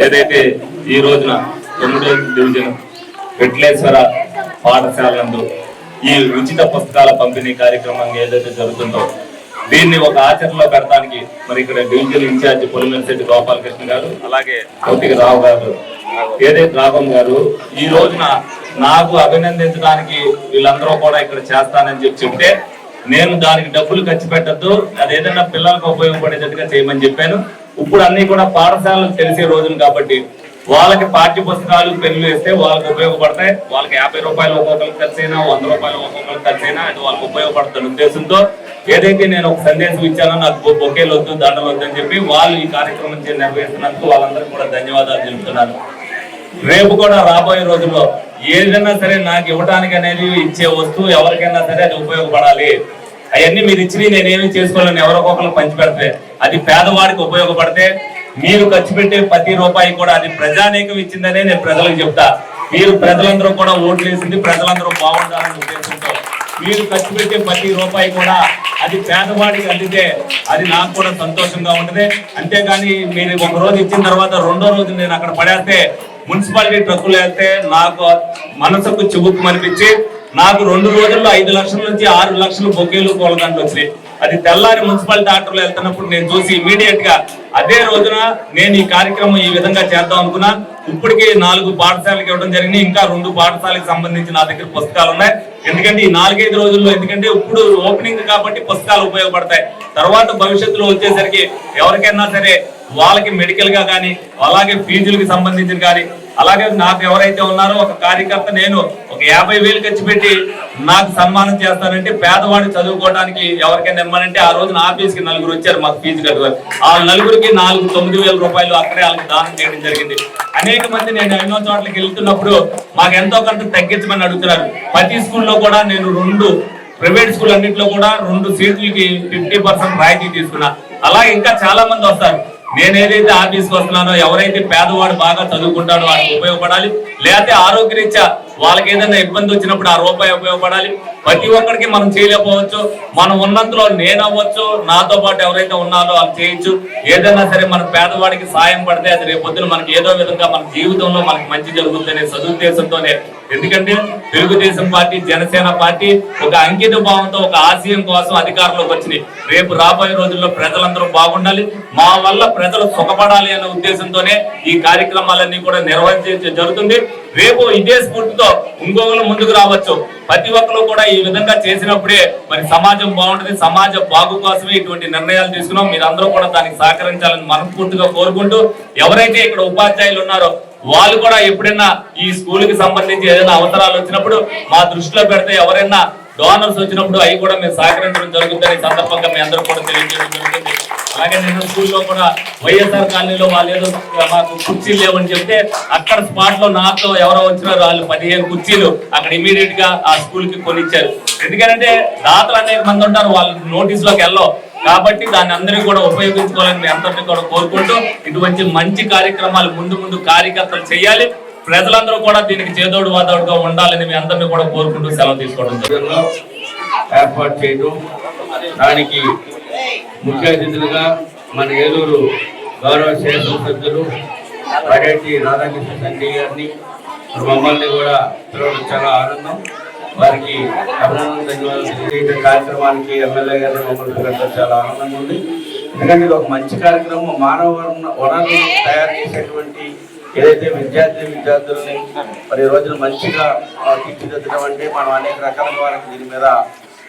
ఏదైతే ఈ రోజున తొమ్మిదో డివిజన్ వెట్లేశ్వర పాఠశాల ఈ ఉచిత పుస్తకాల పంపిణీ కార్యక్రమం ఏదైతే జరుగుతుందో దీన్ని ఒక ఆచరణలో పెడతానికి మరి ఇక్కడ డివిజన్ ఇన్ఛార్జ్ పొలిమేశెట్టి గోపాలకృష్ణ గారు అలాగే కౌతిక రావు గారు ఏదైతే రాఘం గారు ఈ రోజున నాకు అభినందించడానికి వీళ్ళందరూ కూడా ఇక్కడ చేస్తానని చెప్పి చెప్తే నేను దానికి డబ్బులు ఖర్చు పెట్టద్దు అది ఏదైనా పిల్లలకు ఉపయోగపడేటట్టుగా చేయమని చెప్పాను. ఇప్పుడు అన్ని కూడా పాఠశాలకు తెలిసే రోజులు కాబట్టి వాళ్ళకి పాఠ్య పుస్తకాలు పెన్నులు వేస్తే వాళ్ళకి ఉపయోగపడతాయి. వాళ్ళకి యాభై రూపాయలు ఒక్కొక్కరికి ఖర్చైనా వంద రూపాయలు ఒక్కొక్కరికి ఖర్చైనా అది వాళ్ళకి ఉపయోగపడుతున్న ఉద్దేశంతో ఏదైతే నేను ఒక సందేశం ఇచ్చానో నాకు బొకేలు వద్దు దండలు వద్దు అని చెప్పి వాళ్ళు ఈ కార్యక్రమం నిర్వహిస్తున్నందుకు వాళ్ళందరికీ కూడా ధన్యవాదాలు తెలుపుతున్నాను. రేపు కూడా రాబోయే రోజుల్లో ఏదైనా సరే నాకు ఇవ్వడానికి అనేది ఇచ్చే వస్తువు ఎవరికైనా సరే అది ఉపయోగపడాలి. అవన్నీ మీరు ఇచ్చి నేనేమి చేసుకోలేను ఎవరో ఒకరు పంచి పెడితే అది పేదవాడికి ఉపయోగపడితే మీరు ఖర్చు పెట్టే ప్రతి రూపాయి కూడా అది ప్రజానేకం ఇచ్చిందనే నేను ప్రజలకు చెప్తా. మీరు ప్రజలందరూ కూడా ఓట్లు వేసింది ప్రజలందరూ బాగుండాలని ఉద్దేశంతో. మీరు ఖర్చు పెట్టే ప్రతి రూపాయి కూడా అది పేదవాడికి అందితే అది నాకు కూడా సంతోషంగా ఉంటుంది. అంతేగాని మీరు ఒక రోజు ఇచ్చిన తర్వాత రెండో రోజు నేను అక్కడ పడేస్తే మున్సిపాలిటీ ట్రక్కులు వెళ్తే నాకు మనసుకు చిబుక్కు అనిపించి నాకు రెండు రోజుల్లో ఐదు లక్షల నుంచి ఆరు లక్షలు బొకేలు కోలదండలు వచ్చినాయి అది తెల్లారి మున్సిపాలిటీ ఆటోలో వెళ్తున్నప్పుడు నేను చూసి ఇమీడియట్గా అదే రోజున నేను ఈ కార్యక్రమం ఈ విధంగా చేద్దాం అనుకున్నా. ఇప్పటికే నాలుగు పాఠశాలకు ఇవ్వడం జరిగింది. ఇంకా రెండు పాఠశాలకు సంబంధించి నా దగ్గర పుస్తకాలు ఉన్నాయి. ఎందుకంటే ఈ నాలుగైదు రోజుల్లో ఎందుకంటే ఇప్పుడు ఓపెనింగ్ కాబట్టి పుస్తకాలు ఉపయోగపడతాయి. తర్వాత భవిష్యత్తులో వచ్చేసరికి ఎవరికైనా సరే వాళ్ళకి మెడికల్గా కానీ అలాగే ఫీజులకి సంబంధించిన కానీ అలాగే నాకు ఎవరైతే ఉన్నారో ఒక కార్యకర్త నేను ఒక యాభై వేలు ఖర్చు పెట్టి నాకు సన్మానం చేస్తానంటే పేదవాడిని చదువుకోవడానికి ఎవరికైనా ఇమ్మనంటే ఆ రోజున ఆఫీస్కి నలుగురు వచ్చారు మాకు ఫీజు కట్టుకోవాలి ఆ నలుగురికి నాలుగు తొమ్మిది వేల రూపాయలు అక్కడే వాళ్ళకి దానం చేయడం జరిగింది. అనేక మంది నేను ఎన్నో చోట్లకి వెళ్తున్నప్పుడు మాకు ఎంతో కొంత తగ్గించమని అడుగుతున్నారు. ప్రతి స్కూల్లో కూడా నేను రెండు ప్రైవేట్ స్కూల్ అన్నింటిలో కూడా రెండు సీట్లకి ఫిఫ్టీ పర్సెంట్ రాయితీ తీసుకున్నా. అలా ఇంకా చాలా మంది వస్తారు. నేను ఏదైతే ఆఫీస్కి వస్తున్నానో ఎవరైతే పేదవాడు బాగా చదువుకుంటాడో వాడికి ఉపయోగపడాలి. లేకపోతే ఆరోగ్యరీత్యా వాళ్ళకి ఏదైనా ఇబ్బంది వచ్చినప్పుడు ఆ రూపాయి ఉపయోగపడాలి. ప్రతి ఒక్కరికి మనం చేయలేకపోవచ్చు. మనం ఉన్నంతలో నేను అవ్వచ్చు నాతో పాటు ఎవరైతే ఉన్నారో వాళ్ళు చేయొచ్చు. ఏదైనా సరే మన పేదవాడికి సాయం పడితే అది రేపు మనకి ఏదో విధంగా మన జీవితంలో మనకి మంచి జరుగుతుందనే సదుద్దేశంతోనే ఎందుకంటే తెలుగుదేశం పార్టీ జనసేన పార్టీ ఒక అంకిత భావంతో ఒక ఆశయం కోసం అధికారంలోకి వచ్చింది రేపు రాబోయే రోజుల్లో ప్రజలందరూ బాగుండాలి. మా వల్ల ప్రజలు సుఖపడాలి అనే ఉద్దేశంతోనే ఈ కార్యక్రమాలన్నీ కూడా నిర్వహించ జరుగుతుంది. రేపు ఇదే స్ఫూర్తితో ఇంకొకరు ముందుకు రావచ్చు. ప్రతి ఒక్కరు కూడా ఈ విధంగా చేసినప్పుడే మరి సమాజం బాగుంటుంది. సమాజ బాగు కోసమే ఇటువంటి నిర్ణయాలు తీసుకున్నాం. మీరందరూ కూడా దానికి సహకరించాలని మనస్ఫూర్తిగా కోరుకుంటూ ఎవరైతే ఇక్కడ ఉపాధ్యాయులు ఉన్నారో వాళ్ళు కూడా ఎప్పుడైనా ఈ స్కూల్కి సంబంధించి ఏదైనా అవసరాలు వచ్చినప్పుడు మా దృష్టిలో పెడితే ఎవరైనా డోనర్స్ వచ్చినప్పుడు అవి కూడా మేము సహకరించడం జరుగుతుందని సందర్భంగా మీ అందరూ కూడా తెలియజేయడం జరుగుతుంది. అలాగే నేను స్కూల్లో కూడా వైఎస్ఆర్ కాలనీలో వాళ్ళు ఏదో మాకు కుర్చీలు లేవని చెప్తే అక్కడ స్పాట్లో నాతో ఎవరో వచ్చినారు వాళ్ళు పదిహేను కుర్చీలు అక్కడ ఇమీడియట్గా ఆ స్కూల్కి కొనిచ్చారు. ఎందుకంటే దాతలు అనేక మంది ఉంటారు వాళ్ళు నోటీస్లోకి వెళ్ళవు కాబట్టి దాన్ని అందరూ కూడా ఉపయోగించుకోవాలని మీ అందరినీ కూడా కోరుకుంటూ ఇటువంటి మంచి కార్యక్రమాలు ముందు ముందు కార్యకర్తలు చేయాలి. ప్రజలందరూ కూడా దీనికి చేదోడు వాదోడుగా ఉండాలని మీ అందరినీ కూడా కోరుకుంటూ సెలవు తీసుకోవడం ఏర్పాటు చేయడం దానికి ముఖ్య అతిథులుగా మన ఏలూరు గౌరవ శాసనసభ్యులు పడేటి రాధాకృష్ణ సంజయ్ గారిని మమ్మల్ని కూడా పిలవడం చాలా ఆనందం. వారికి అభినందన ధన్యవాదాలు కార్యక్రమానికి ఎమ్మెల్యే గారిని మమ్మల్ని పిలవడం చాలా ఆనందంగా ఉంది. ఎందుకంటే ఇది ఒక మంచి కార్యక్రమం. మానవ వనరులను తయారు చేసేటువంటి ఏదైతే విద్యార్థి విద్యార్థుల్ని మరి ఈ రోజున మంచిగా తీర్చిదిద్దడం అంటే మనం అనేక రకాల వారికి దీని మీద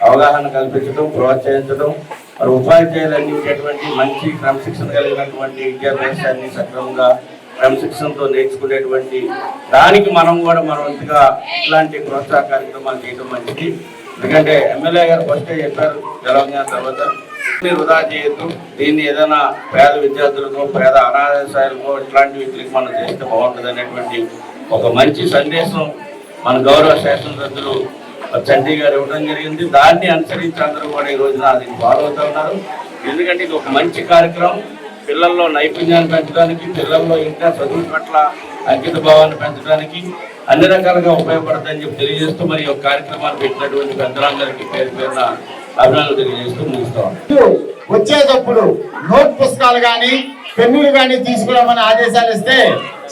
అవగాహన కల్పించడం ప్రోత్సహించడం మరి ఉపాధ్యాయులు అందించేటువంటి మంచి క్రమశిక్షణ కలిగినటువంటి విద్యాభ్యాసాన్ని సక్రమంగా క్రమశిక్షణతో నేర్చుకునేటువంటి దానికి మనం కూడా మన వంతుగా ఇలాంటి ప్రోత్సాహ కార్యక్రమాలు చేయడం మంచిది. ఎందుకంటే ఎమ్మెల్యే గారు ఫస్ట్ చెప్పారు తెలంగాణ తర్వాత వృధా చేయొద్దు. దీన్ని ఏదైనా పేద విద్యార్థులకు పేద అనాథాశాలకో ఇట్లాంటి వ్యక్తులకు మనం చేస్తే బాగుంటుంది అనేటువంటి ఒక మంచి సందేశం మన గౌరవ శాసనసభ్యులు చండీ గారు ఇవ్వడం జరిగింది. దాన్ని అనుసరించి అందరూ కూడా ఈ రోజున దీన్ని ఫాలో అవుతా ఉన్నారు. ఎందుకంటే ఇది ఒక మంచి కార్యక్రమం. పిల్లల్లో నైపుణ్యాన్ని పెంచడానికి పిల్లల్లో ఇంకా చదువు పట్ల అంకిత భావాన్ని పెంచడానికి అన్ని రకాలుగా ఉపయోగపడుతుందని చెప్పి తెలియజేస్తూ మరి ఈ కార్యక్రమాన్ని పెట్టినటువంటి పెద్దలందరికీ పేరు పేరున అభినందనలు తెలియజేస్తూ ముగిస్తాం. వచ్చేటప్పుడు నోట్ పుస్తకాలు కానీ పెన్నులు కానీ తీసుకురామని ఆదేశాలు ఇస్తే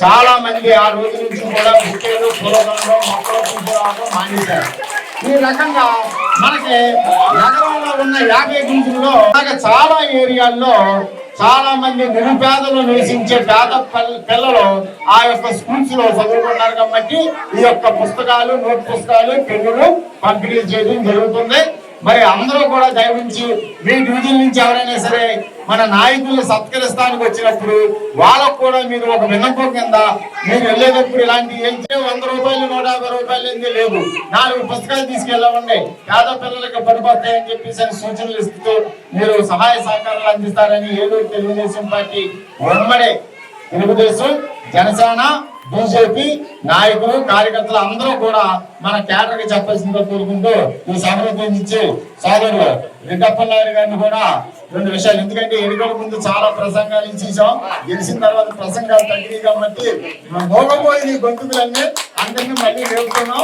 చాలా మంది ఆ రోజు నుంచి కూడా బుక్కేలు పూలదండలు మొక్కలు తీసుకురావడం మానేశారు. ఈ రకంగా మనకి నగరంలో ఉన్న యాభై గుంజుల్లో చాలా ఏరియాల్లో చాలా మంది నిరుపేదలు నివసించే పేద పిల్లలు ఆ యొక్క స్కూల్స్లో చదువుకున్నారు కాబట్టి ఈ యొక్క పుస్తకాలు నోట్ పుస్తకాలు పెన్నులు పంపిణీ చేయడం జరుగుతుంది. మరి అందరూ కూడా దయవించి మీ డివిజన్ నుంచి ఎవరైనా సరే మన నాయకుల్ని సత్కరిస్తానికి వచ్చినప్పుడు వాళ్ళకు కూడా మీరు ఒక విన్నపం కింద మీరు వెళ్ళేటప్పుడు ఇలాంటి ఏం చేయ వంద రూపాయలు నూట యాభై రూపాయలు ఏంది లేదు నాలుగు పుస్తకాలు తీసుకెళ్ళవండి. పేద పిల్లలకి పడిపోతాయని చెప్పేసి అని సూచనలు ఇస్తూ మీరు సహాయ సహకారాలు అందిస్తారని ఏలూరు తెలుగుదేశం పార్టీ ఉమ్మడే తెలుగుదేశం జనసేన బీజేపీ నాయకులు కార్యకర్తలు అందరూ కూడా మన కేటర్కి చెప్పాల్సిందిగా కోరుకుంటూ ఈ సమర్పించి సోదరులు రెడ్డప్ప నాయుడు గారిని కూడా రెండు విషయాలు. ఎందుకంటే ఎన్నికల ముందు చాలా ప్రసంగాలు ఇచ్చేసాం గెలిచిన తర్వాత ప్రసంగాలు తగ్గినాయి కాబట్టి మోగపోయిన ఈ గొంతుకులన్నీ అందరినీ మళ్ళీ లేపుతున్నాం